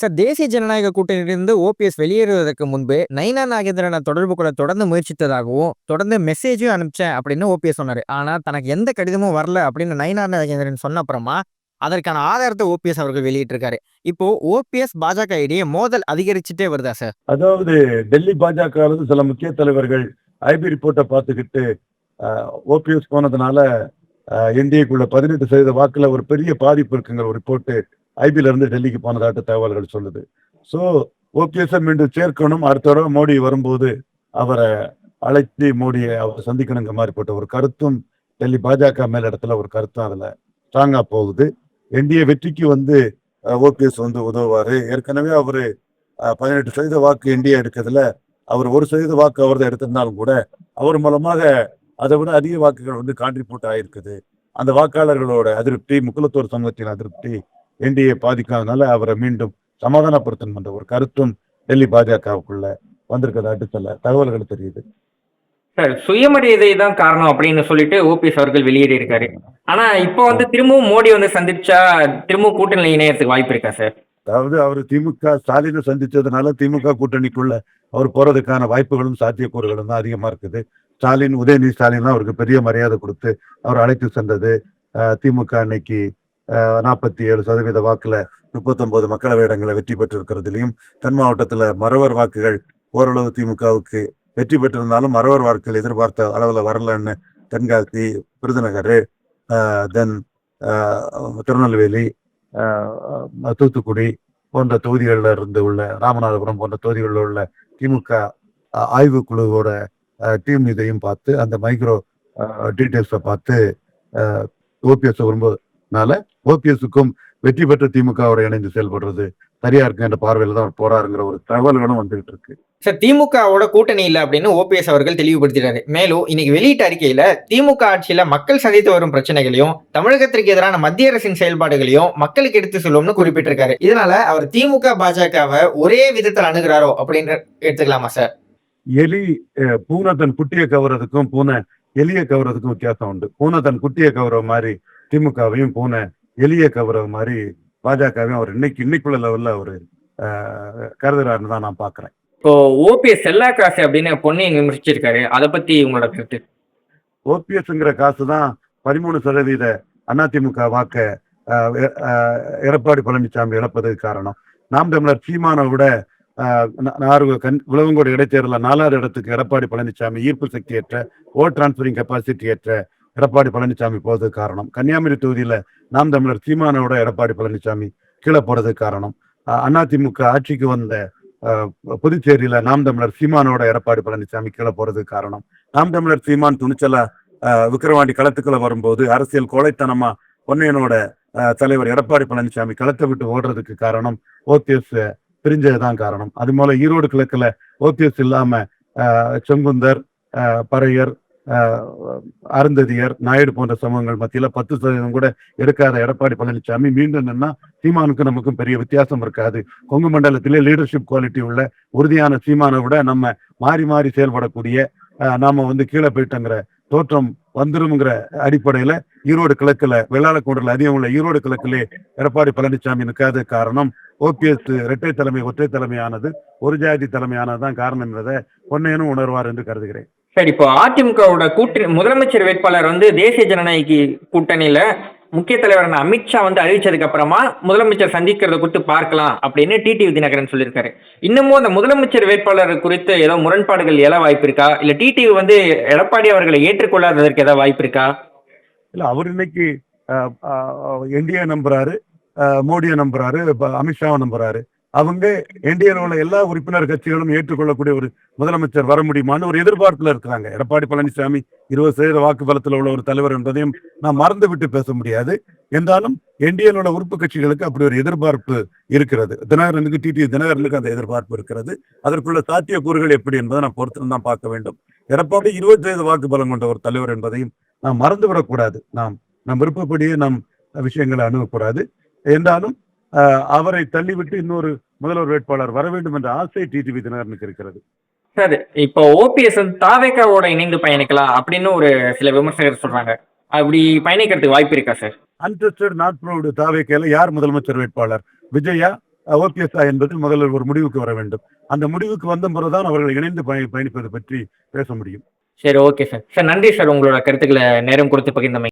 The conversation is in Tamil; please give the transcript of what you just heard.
சார் தேசிய ஜனநாயக கூட்டணியிலிருந்து ஓபிஎஸ் வெளியேறுவதற்கு முன்பு நைனா நாகேந்திரனை தொடர்பு கொள்ள தொடர்ந்து முயற்சித்ததாகவும் தொடர்ந்து மெசேஜும் அனுப்பிச்சேன் அப்படின்னு ஓபிஎஸ் சொன்னார். ஆனா தனக்கு எந்த கடிதமும் வரல அப்படின்னு நைனா நாகேந்திரன் சொன்ன அப்புறமா அதற்கான ஆதாரத்தை ஓபிஎஸ் அவர்கள் வெளியிட்டிருக்காரு. இப்போ ஓபிஎஸ் பாஜக இடையே மோதல் அதிகரிச்சுட்டே வருதா சார்? அதாவது டெல்லி பாஜக சில முக்கிய தலைவர்கள் ஐபி ரிப்போர்ட்டை பார்த்துக்கிட்டு ஓபிஎஸ் போனதுனால என்டிஏக்குள்ள பதினெட்டு சதவீத வாக்குல ஒரு பெரிய பாதிப்பு இருக்குங்கிற ஒரு ரிப்போர்ட்டு ஐபில இருந்து டெல்லிக்கு போனதாட்டு தகவல்கள் சொல்லுது. ஸோ ஓபிஎஸ் மீண்டும் சேர்க்கணும். அடுத்த தடவை மோடி வரும்போது அவரை அழைத்து மோடியை அவர் சந்திக்கணுங்க மாதிரி போட்ட ஒரு கருத்தும் டெல்லி பாஜக மேல் இடத்துல ஒரு கருத்தும் அதுல ஸ்ட்ராங்கா போகுது. என்டிஏ வெற்றிக்கு வந்து ஓபிஎஸ் வந்து உதவுவாரு. ஏற்கனவே அவரு பதினெட்டு சதவீத வாக்கு என்டிஏ எடுக்கிறதுல அவர் ஒரு சதவீத வாக்கு அவர் தான் எடுத்திருந்தாலும் கூட அவர் மூலமாக அதை விட அதிக வாக்குகள் வந்து கான்ட்ரிபியூட் ஆயிருக்குது. அந்த வாக்காளர்களோட அதிருப்தி முக்குலத்தோர் சமூகத்தின் அதிருப்தி என்டிஏ பாதிக்காதனால அவரை மீண்டும் சமாதானப்படுத்தணும் என்ற ஒரு கருத்தும் டெல்லி பாஜகவுக்குள்ள வந்திருக்கதாட்டு சில தகவல்கள் தெரியுது. சார் சுயமரியாதை தான் காரணம் அப்படின்னு சொல்லிட்டு ஓபிஎஸ் அவர்கள் வெளியேறி இருக்காரு. ஆனா இப்போ வந்து திரும்பவும் மோடி வந்து சந்திச்சா திரும்பவும் கூட்டணி இணையத்துக்கு வாய்ப்பு இருக்கா சார்? அதாவது அவர் திமுக ஸ்டாலினை சந்திச்சதுனால திமுக கூட்டணிக்குள்ள அவர் போறதுக்கான வாய்ப்புகளும் சாத்தியக்கூறுகளும் தான் அதிகமா இருக்குது. ஸ்டாலின் உதயநிதி ஸ்டாலின் தான் அவருக்கு பெரிய மரியாதை கொடுத்து அவர் அழைத்து சென்றது திமுக அன்னைக்கு நாற்பத்தி ஏழு சதவீத வாக்குல முப்பத்தொன்பது மக்களவை இடங்களை வெற்றி பெற்றிருக்கிறதுலையும் தென் மாவட்டத்துல மறவர் வாக்குகள் ஓரளவு திமுகவுக்கு வெற்றி பெற்றிருந்தாலும் மறவர் வாக்குகள் எதிர்பார்த்த அளவுல வரலன்னு தென்காசி விருதுநகர் தென் திருநெல்வேலி தூத்துக்குடி போன்ற தொகுதிகளில் இருந்து உள்ள ராமநாதபுரம் போன்ற தொகுதிகளில் உள்ள திமுக ஆய்வுக்குழுவோட டீம் இதையும் பார்த்து அந்த மைக்ரோ டீட்டெயில்ஸை பார்த்து ஓபிஎஸ் விரும்புறதுனால ஓபிஎஸ்க்கும் வெற்றி பெற்ற திமுகவோட இணைந்து செயல்படுறது சரியா இருக்கு என்ற பார்வையில தான் அவர் போறாருங்கிற ஒரு தகவல்களும் வந்துகிட்டு இருக்கு. சார் திமுகவோட கூட்டணி இல்லை அப்படின்னு ஓபிஎஸ் அவர்கள் தெளிவுபடுத்தினாரு மேலும் இன்னைக்கு வெளியிட்ட அறிக்கையில திமுக ஆட்சியில மக்கள் சந்தித்து வரும் பிரச்சனைகளையும் தமிழகத்திற்கு எதிரான மத்திய அரசின் செயல்பாடுகளையும் மக்களுக்கு எடுத்து சொல்லும்னு குறிப்பிட்டிருக்காரு. இதனால அவர் திமுக பாஜகவை ஒரே விதத்தில் அணுகிறாரோ அப்படின்னு எடுத்துக்கலாமா சார் எலி பூனை தன் குட்டியை கவர்றதுக்கும் பூனை எலியை கவர்றதுக்கும் வித்தியாசம் உண்டு. பூனை தன் குட்டியை கவர மாதிரி திமுகவையும் பூனை எலியை கவர மாதிரி பாஜகவையும் அவர் இன்னைக்கு இன்னைக்குள்ள லெவல்ல அவரு கருதுறாருன்னு தான் நான் பாக்குறேன். இப்போ ஓபிஎஸ் செல்லா காசு அப்படின்னு பொன்னையும் விமர்சிச்சிருக்காரு. அதை பத்தி உங்களோட கருத்து? ஓபிஎஸ்ங்கிற காசு தான் பதிமூணு சதவீத அதிமுக வாக்க எடப்பாடி பழனிசாமி இழப்பதற்கு காரணம். நாம் தமிழர் சீமானை விட நாறு கண் விளவங்கோடு இடைத்தேர்தலில் நாலாவது இடத்துக்கு எடப்பாடி பழனிசாமி ஈர்ப்பு சக்தி ஏற்ற ஓட் டிரான்ஸ்பரிங் கெப்பாசிட்டி ஏற்ற எடப்பாடி பழனிசாமி போகிறதுக்கு காரணம். கன்னியாகுமரி தொகுதியில் நாம் தமிழர் சீமானோட எடப்பாடி பழனிசாமி கீழே போகிறதுக்கு காரணம். அதிமுக ஆட்சிக்கு வந்த புதுச்சேரியில் புதுச்சேரியில நாம் தமிழர் சீமானோட எடப்பாடி பழனிசாமி கீழே போறதுக்கு காரணம். நாம் தமிழர் சீமான் துணிச்சலா விக்கிரவாண்டி களத்துக்குள்ள வரும்போது அரசியல் கோழைத்தனமா பொன்னையனோட தலைவர் எடப்பாடி பழனிசாமி களத்தை விட்டு ஓடுறதுக்கு காரணம். ஓபிஎஸ் பிரிஞ்சதுதான் காரணம். அது போல ஈரோடு கிழக்குல ஓபிஎஸ் இல்லாம செங்குந்தர் பறையர் அருந்ததியர் நாயுடு போன்ற சமூகங்கள் மத்தியில பத்து சதவீதம் கூட எடுக்காத எடப்பாடி பழனிசாமி மீண்டும் என்னன்னா சீமானுக்கும் நமக்கும் பெரிய வித்தியாசம் இருக்காது. கொங்கு மண்டலத்திலே லீடர்ஷிப் குவாலிட்டி உள்ள உறுதியான சீமானை விட நம்ம மாறி மாறி செயல்படக்கூடிய நாம வந்து கீழே போயிட்டோங்கிற தோற்றம் வந்துருங்கிற அடிப்படையில ஈரோடு கிழக்குல வெள்ளாளக்கூடல அதிகம் உள்ள ஈரோடு கிழக்கிலே எடப்பாடி பழனிசாமி நிற்காத காரணம் ஓபிஎஸ் இரட்டை தலைமை ஒற்றை தலைமையானது ஒரு ஜாதி தலைமையானதுதான் காரணம் என்பதை பொன்னையனும் உணர்வார் என்று கருதுகிறேன். சரி இப்போ அதிமுகவோட கூட்டணி முதலமைச்சர் வேட்பாளர் வந்து தேசிய ஜனநாயகி கூட்டணியில முக்கிய தலைவரான அமித்ஷா வந்து அறிவிச்சதுக்கு அப்புறமா முதலமைச்சர் சந்திக்கிறத குறித்து பார்க்கலாம் அப்படின்னு டிடிவி தினகரன் சொல்லியிருக்காரு. இன்னமும் அந்த முதலமைச்சர் வேட்பாளர் குறித்து ஏதோ முரண்பாடுகள் எழ வாய்ப்பு இருக்கா? இல்ல டிடிவி வந்து எடப்பாடி அவர்களை ஏற்றுக்கொள்ளாததற்கு ஏதாவது வாய்ப்பு இருக்கா? இல்ல அவர் இன்னைக்கு என்டிஏ நம்புறாரு மோடியை நம்புறாரு அமித்ஷாவை நம்புறாரு. அவங்க என்டிஏல உள்ள எல்லா உறுப்பினர் கட்சிகளும் ஏற்றுக்கொள்ளக்கூடிய ஒரு முதலமைச்சர் வர முடியுமான்னு ஒரு எதிர்பார்ப்புல இருக்கிறாங்க. எடப்பாடி பழனிசாமி இருபது சதவீத வாக்கு பலத்தில் உள்ள ஒரு தலைவர் என்பதையும் நான் மறந்து விட்டு பேச முடியாது. என்றாலும் என்டிஏல உள்ள உறுப்பு கட்சிகளுக்கு அப்படி ஒரு எதிர்பார்ப்பு இருக்கிறது. தினகரனுக்கு டிடி தினகரனுக்கு அந்த எதிர்பார்ப்பு இருக்கிறது. அதற்குள்ள சாத்தியக்கூறுகள் எப்படி என்பதை நான் பொறுத்து தான் பார்க்க வேண்டும். எடப்பாடி இருபத்தி ஐந்து வாக்கு பலம் கொண்ட ஒரு தலைவர் என்பதையும் நாம் மறந்து விடக்கூடாது நாம் நம் விருப்பப்படியே நம் விஷயங்களை அணுகக்கூடாது. என்றாலும் அவரை தள்ளிவிட்டு இன்னொரு முதல்வர் வேட்பாளர் வர வேண்டும் என்ற ஆசை டிடிவி தினகரனுக்கு இருக்கிறது. சார் இப்போ ஓபிஎஸ் தாவேக்காவோட இணைந்து பயணிக்கலாம் அப்படின்னு ஒரு சில விமர்சகர் சொல்றாங்க. அப்படி பயணிக்கிறதுக்கு வாய்ப்பு இருக்கா சார் அன்டெஸ்டட் நாட் ப்ரௌடு தாவேக்கையில யார் முதலமைச்சர் வேட்பாளர்? விஜயா ஓபிஎஸ்ஆ என்பது முதல்ல ஒரு முடிவுக்கு வர வேண்டும். அந்த முடிவுக்கு வந்த பிறகுதான் அவர்கள் இணைந்து பயணி பயணிப்பது பற்றி பேச முடியும். சரி ஓகே சார் சார் நன்றி சார் உங்களோட கருத்துக்களை நேரம் கொடுத்து பகிர்ந்தமை